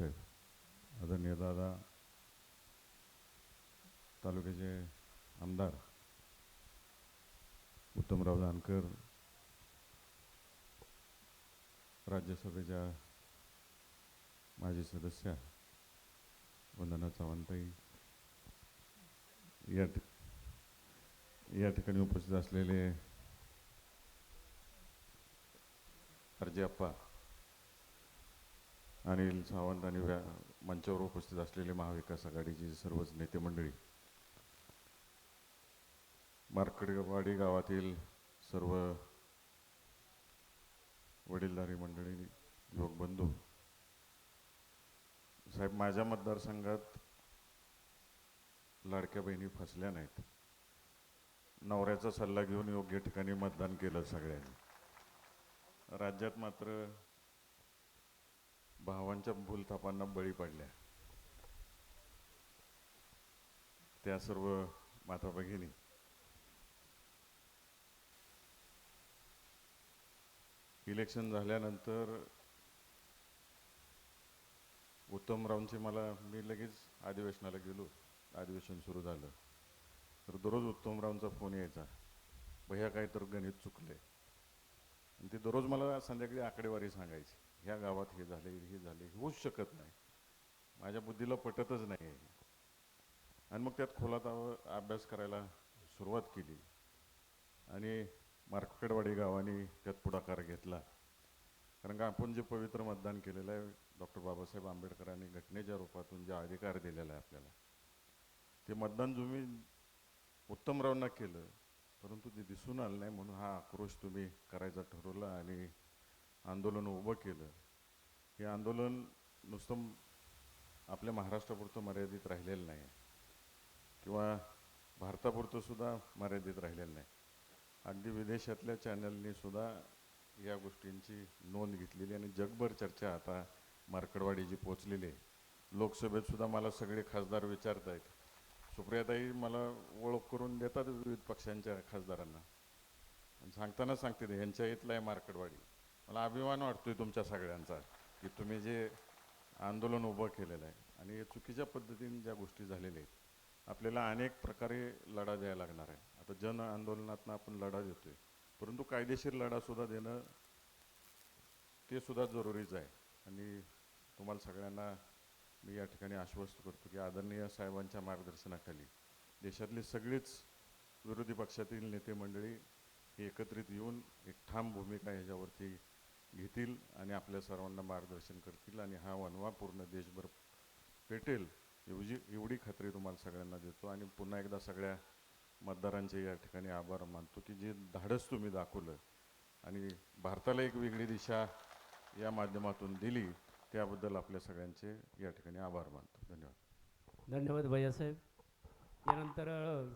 साहेब आदरणीय दादा तालुक्याचे आमदार उत्तमराव जानकर राज्यसभेच्या माजी सदस्या वंदना सावंतई या ठि- या ठिकाणी उपस्थित असलेले अर्जे अप्पा अनिल सावंत आणि व्या मंचावर उपस्थित असलेले महाविकास आघाडीचे सर्वच नेते मंडळी. मार्कडवाडी गावातील सर्व वडीलधारी मंडळी युवक बंधू साहेब माझ्या मतदारसंघात लाडक्या बहिणी फसल्या नाहीत. नवऱ्याचा सल्ला घेऊन योग्य ठिकाणी मतदान केलं सगळ्यांनी. राज्यात मात्र भावांच्या भूलथापांना बळी पडल्या. त्या सर्व माता भगिनी इलेक्शन झाल्यानंतर उत्तमरावचे मला मी लगेच अधिवेशनाला गेलो. अधिवेशन सुरू झालं. तर दररोज उत्तमरावचा फोन यायचा. भैया काय तर गणित चुकले आणि ते दररोज मला संध्याकाळी आकडेवारी सांगायची. ह्या गावात हे झाले हे झाले होऊच शकत नाही. माझ्या बुद्धीला पटतच नाही आहे आणि मग त्यात खोलात अभ्यास करायला सुरुवात केली. आणि मार्केटवाडी गावाने त्यात पुढाकार घेतला. कारण का आपण जे पवित्र मतदान केलेलं आहे डॉक्टर बाबासाहेब आंबेडकरांनी घटनेच्या रूपातून जे अधिकार दिलेला आहे आपल्याला ते मतदान तुम्ही उत्तमरावांना केलं परंतु ते दिसून आलं नाही म्हणून हा आक्रोश तुम्ही करायचा ठरवला आणि आंदोलन उभं केलं. हे आंदोलन नुसतं आपल्या महाराष्ट्रापुरतं मर्यादित राहिलेलं नाही. किंवा भारतापुरतं सुद्धा मर्यादित राहिलेलं नाही. अगदी विदेशातल्या चॅनलनी सुद्धा या गोष्टींची नोंद घेतलेली आणि जगभर चर्चा आता मार्कडवाडीची पोचलेली आहे. लोकसभेत सुद्धा मला सगळे खासदार विचारत आहेत सुप्रियाताई मला ओळख करून देतात विविध पक्षांच्या खासदारांना. सांगताना सांगते ह्यांच्या यांच्या इथलं आहे मार्कडवाडी. मला अभिमान वाटतोय तुमच्या सगळ्यांचा की तुम्ही जे आंदोलन उभं केलेलं आहे आणि हे चुकीच्या पद्धतीने ज्या गोष्टी झालेल्या आहेत आपल्याला अनेक प्रकारे लढा द्यायला लागणार आहे. आता जन आंदोलनातनं आपण लढा देतोय परंतु कायदेशीर लढासुद्धा देणं ते सुद्धा जरुरीचं आहे. आणि तुम्हाला सगळ्यांना मी या ठिकाणी आश्वस्त करतो की आदरणीय साहेबांच्या मार्गदर्शनाखाली देशातली सगळीच विरोधी पक्षातील नेते मंडळी एकत्रित येऊन एक ठाम भूमिका ह्याच्यावरती घेतील आणि आपल्या सर्वांना मार्गदर्शन करतील आणि हा वनवा पूर्ण देशभर पेटेल एवढी एवढी खात्री तुम्हाला सगळ्यांना देतो. आणि पुन्हा एकदा सगळ्या मतदारांचे या ठिकाणी आभार मानतो की जे धाडस तुम्ही दाखवलं आणि भारताला एक वेगळी दिशा या माध्यमातून दिली त्याबद्दल आपल्या सगळ्यांचे या ठिकाणी आभार मानतो. धन्यवाद. धन्यवाद भैयासाहेब. यानंतर